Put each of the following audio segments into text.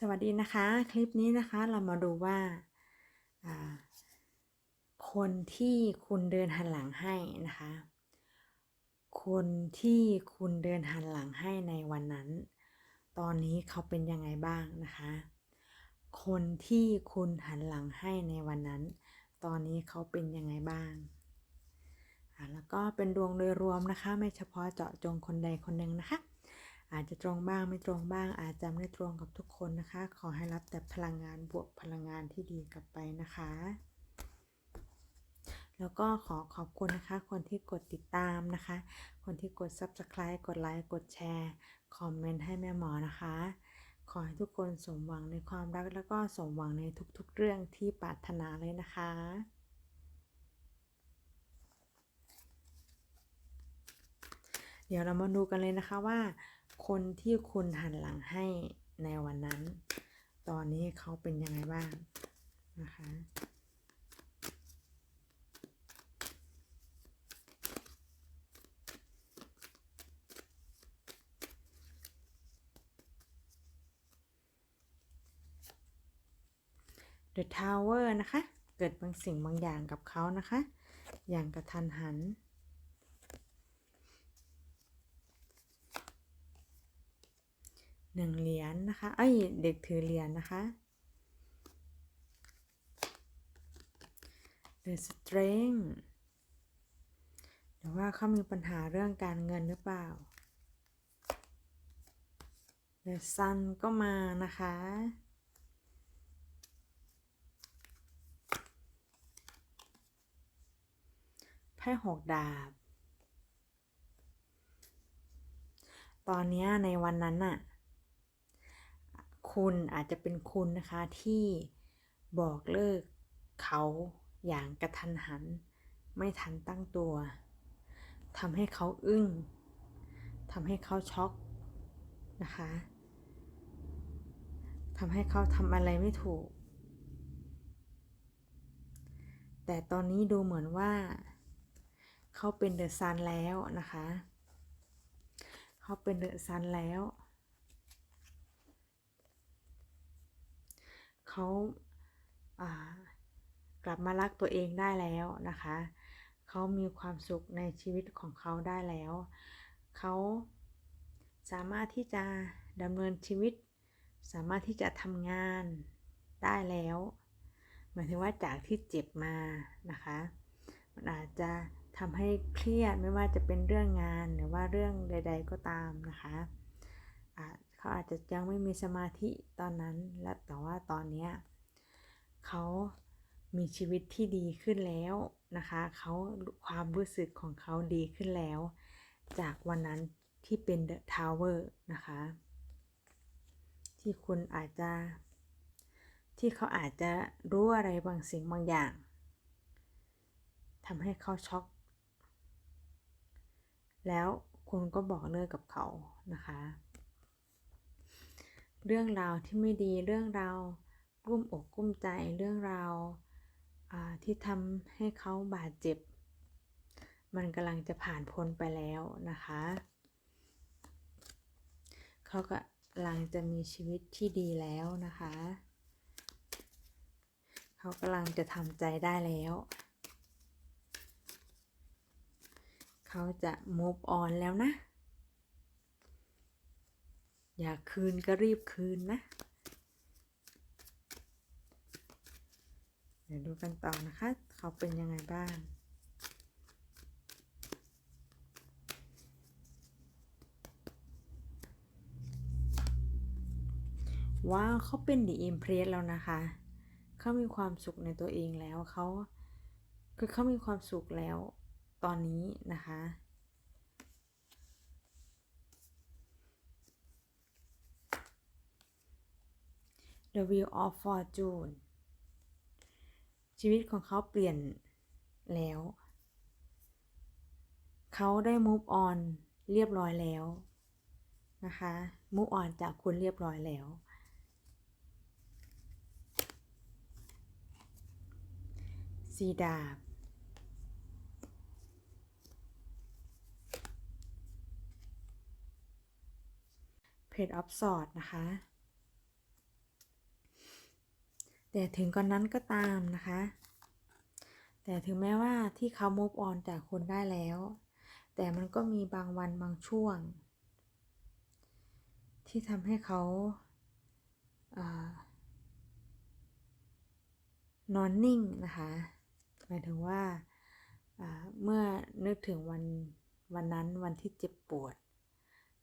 สวัสดีนะคะ คลิปนี้นะคะเรามาดูว่า คนที่คุณเดินหันหลังให้นะคะ คนที่คุณเดินหันหลังให้ในวันนั้น ตอนนี้เขาเป็นยังไงบ้างนะคะ คนที่คุณหันหลังให้ในวันนั้น ตอนนี้เขาเป็นยังไงบ้างอ่าแล้วก็เป็นดวงโดยรวมนะคะ ไม่เฉพาะเจาะจงคนใดคนหนึ่งนะคะ อาจจะตรงบ้างไม่ตรงบ้าง อาจจะไม่ตรงกับทุกคนนะคะ ขอให้รับแต่พลังงานบวกพลังงานที่ดีกลับไปนะคะ แล้วก็ขอขอบคุณนะคะ คนที่กดติดตามนะคะ คนที่กด subscribe กดไลค์กดแชร์คอมเมนต์ให้แม่หมอนะคะ ขอให้ทุกคนสมหวังในความรักแล้วก็สมหวังในทุกๆเรื่องที่ปรารถนาเลยนะคะเดี๋ยวเรามาดูกันเลยนะคะว่า คนที่คุณหันหลังให้ในวันนั้น ตอนนี้เขาเป็นยังไงบ้างนะคะ The Tower นะคะ เกิดบางสิ่งบางอย่างกับเขานะคะ อย่างกระทันหัน หนึ่งเหรียญนนะคะ เอ้ย เด็กถือเหรียญนนะคะ The Strength หรือว่าเขามีปัญหาเรื่องการเงินหรือเปล่า The Sun ก็มานะคะ ไพ่หกดาบ ตอนนี้ในวันนั้นน่ะ คุณอาจจะเป็นคุณนะคะที่บอกเลิกเขาอย่างกระทันหัน ไม่ทันตั้งตัวทำให้เขาอึ้งทำให้เขาช็อกนะคะทำให้เขาทำอะไรไม่ถูก แต่ตอนนี้ดูเหมือนว่า เขาเป็นเดอะซันแล้วนะคะ เขาเป็นเดอะซันแล้ว เขากลับมารักตัวเองได้แล้วนะคะ เขามีความสุขในชีวิตของเขาได้แล้ว เขาสามารถที่จะดำเนินชีวิต สามารถที่จะทำงานได้แล้วหมายถึงว่าจากที่เจ็บมานะคะ มันอาจจะทำให้เครียดไม่ว่าจะเป็นเรื่องงานหรือว่าเรื่องใด ๆ ก็ตามนะคะะ เขาอาจจะยังไม่มีสมาธิตอนนั้น และแต่ว่าตอนนี้เขามีชีวิตที่ดีขึ้นแล้วนะคะ เขาความรู้สึกของเขาดีขึ้นแล้ว จากวันนั้นที่เป็น The Tower นะคะ ที่คุณอาจจะ ที่เขาอาจจะรู้อะไรบางสิ่งบางอย่างทำให้เขาช็อก แล้วคุณก็บอกเลิกกับเขานะคะ เรื่องราวที่ไม่ดีเรื่องราวกุ้มอกกุ้มใจเรื่องราวที่ทำให้เขาบาดเจ็บ มันกำลังจะผ่านพ้นไปแล้วนะคะ เขาก็กำลังจะมีชีวิตที่ดีแล้วนะคะ เขากำลังจะทำใจได้แล้ว เขาจะ move on แล้วนะ อยากคืนก็รีบคืนนะ เดี๋ยวดูกันต่อนะคะ เขาเป็นยังไงบ้างว้าวเขาเป็นดีอิมเพรสแล้วนะคะ เขามีความสุขในตัวเองแล้วเขาคือเขามีความสุขแล้วตอนนี้นะคะ The Wheel of Fortune ชีวิตของเขาเปลี่ยนแล้ว เขาได้ move on เรียบร้อยแล้วนะคะ move on จากคุณเรียบร้อยแล้ว สีดาบเพจออฟสอดนะคะ แต่ถึงก่อนนั้นก็ตามนะคะ แต่ถึงแม้ว่าที่เขา move on จากคนได้แล้ว แต่มันก็มีบางวันบางช่วง ที่ทำให้เขาอานอนนิ่งนะคะหมายถึงว่าเมื่อนึกถึงวันวันนั้นวันที่เจ็บปวด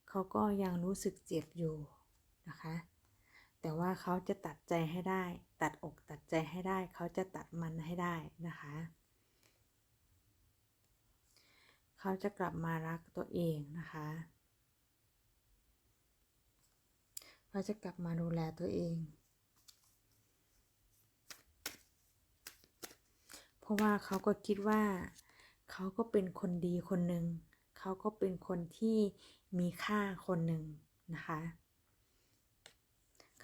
เขาก็ยังรู้สึกเจ็บอยู่นะคะ แต่ว่าเขาจะตัดใจให้ได้ ตัดอกตัดใจให้ได้ เขาจะตัดมันให้ได้นะคะ เขาจะกลับมารักตัวเองนะคะเขาจะกลับมาดูแลตัวเอง เพราะว่าเขาก็คิดว่า เขาก็เป็นคนดีคนหนึ่ง เขาก็เป็นคนที่มีค่าคนหนึ่งนะคะ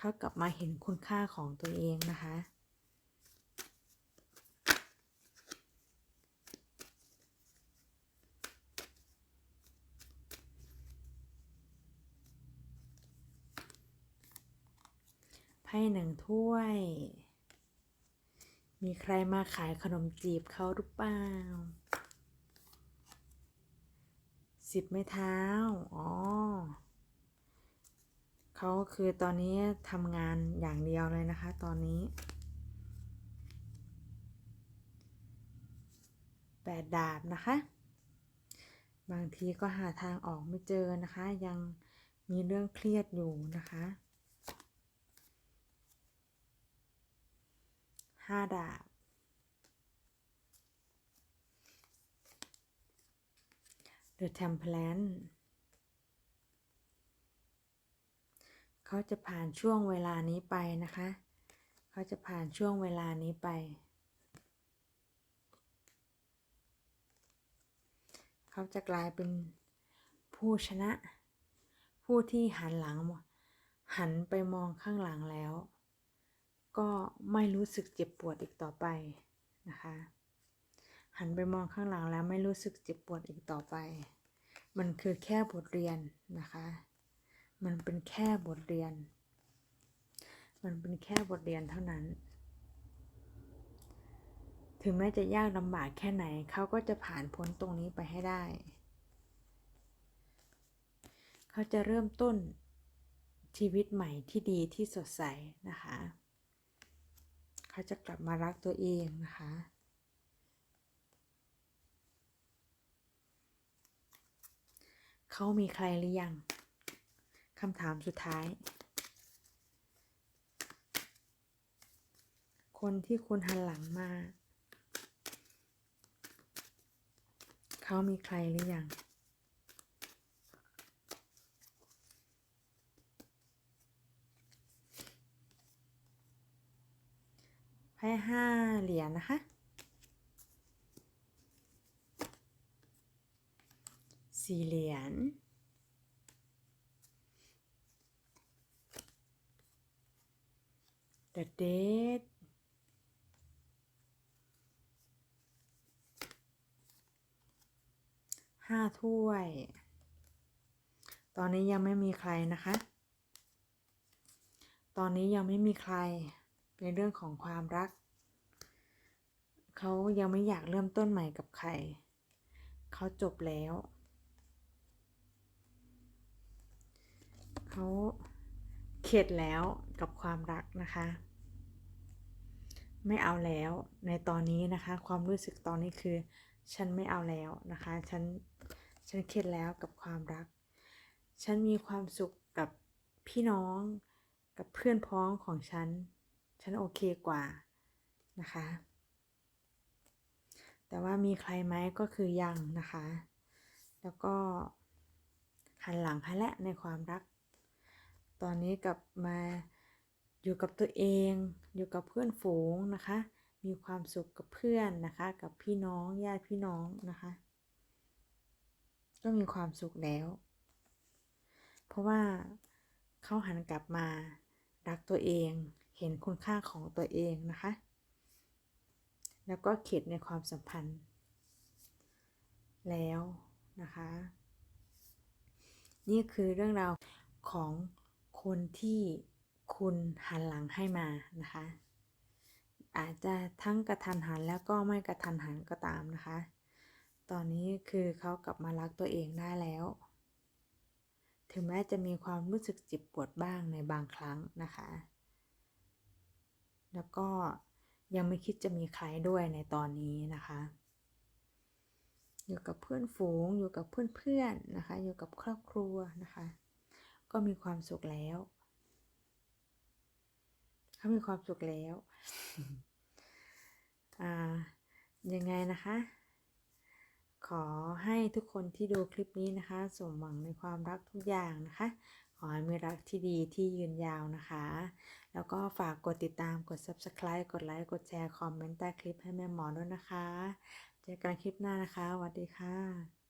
เขากลับมาเห็นคุณค่าของตัวเองนะคะ ไพ่หนึ่งถ้วย มีใครมาขายขนมจีบเขาหรือเปล่าสิบไม้เท้า อ๋อ เขาคือตอนนี้ทำงานอย่างเดียวเลยนะคะ ตอนนี้แปดดาบนะคะ บางทีก็หาทางออกไม่เจอนะคะ ยังมีเรื่องเครียดอยู่นะคะห้าดาบ The Temperance ขาจะผ่านช่วงเวลานี้ไปนะคะ เขาจะผ่านช่วงเวลานี้ไป เขาจะกลายเป็นผู้ชนะ ผู้ที่หันหลัง หันไปมองข้างหลังแล้ว ก็ไม่รู้สึกเจ็บปวดอีกต่อไปนะคะ หันไปมองข้างหลังแล้วไม่รู้สึกเจ็บปวดอีกต่อไป มันคือแค่บทเรียนนะคะ มันเป็นแค่บทเรียน มันเป็นแค่บทเรียนเท่านั้น ถึงแม้จะยากลำบากแค่ไหนเขาก็จะผ่านพ้นตรงนี้ไปให้ได้ เขาจะเริ่มต้นชีวิตใหม่ที่ดีที่สดใสนะคะ เขาจะกลับมารักตัวเองนะคะ เขามีใครหรือยัง คำถามสุดท้าย คนที่คุณหันหลังมา เขามีใครหรือยังให้ห้าเหรียญนะคะ สี่เหรียญ The Dead ห้าถ้วย ตอนนี้ยังไม่มีใครนะคะ ตอนนี้ยังไม่มีใครในเรื่องของความรัก เขายังไม่อยากเริ่มต้นใหม่กับใคร เขาจบแล้ว เขาเข็ดแล้วกับความรักนะคะ ไม่เอาแล้วในตอนนี้นะคะ ความรู้สึกตอนนี้คือ ฉันไม่เอาแล้วนะคะ ฉันฉันเข็ดแล้วกับความรัก ฉันมีความสุขกับพี่น้องกับเพื่อนพ้องของฉัน ฉันโอเคกว่านะคะ แต่ว่ามีใครไหมก็คือยังนะคะ แล้วก็หันหลังให้และในความรัก ตอนนี้กลับมา อยู่กับตัวเองอยู่กับเพื่อนฝูงนะคะ มีความสุขกับเพื่อนนะคะ กับพี่น้องญาติพี่น้องนะคะ ก็มีความสุขแล้ว เพราะว่าเขาหันกลับมารักตัวเองเห็นคุณค่าของตัวเองนะคะ แล้วก็เข็ดในความสัมพันธ์ แล้วนะคะ นี่คือเรื่องราวของคนที่ คุณหันหลังให้มานะคะ อาจจะทั้งกระทันหันแล้วก็ไม่กระทันหันก็ตามนะคะ ตอนนี้คือเขากลับมารักตัวเองได้แล้ว ถึงแม้จะมีความรู้สึกเจ็บปวดบ้างในบางครั้งนะคะ แล้วก็ยังไม่คิดจะมีใครด้วยในตอนนี้นะคะ อยู่กับเพื่อนฝูง อยู่กับเพื่อนๆนะคะ อยู่กับครอบครัวนะคะ ก็มีความสุขแล้ว เขามีความสุขแล้ว อ่า ยังไงนะคะ ขอให้ทุกคนที่ดูคลิปนี้นะคะ สมหวังในความรักทุกอย่างนะคะ ขอให้มีรักที่ดีที่ยืนยาวนะคะ แล้วก็ฝากกดติดตาม กด subscribe กดไลค์ กดแชร์ คอมเมนต์ใต้คลิปให้แม่หมอด้วยนะคะ เจอกันคลิปหน้านะคะสวัสดีค่ะ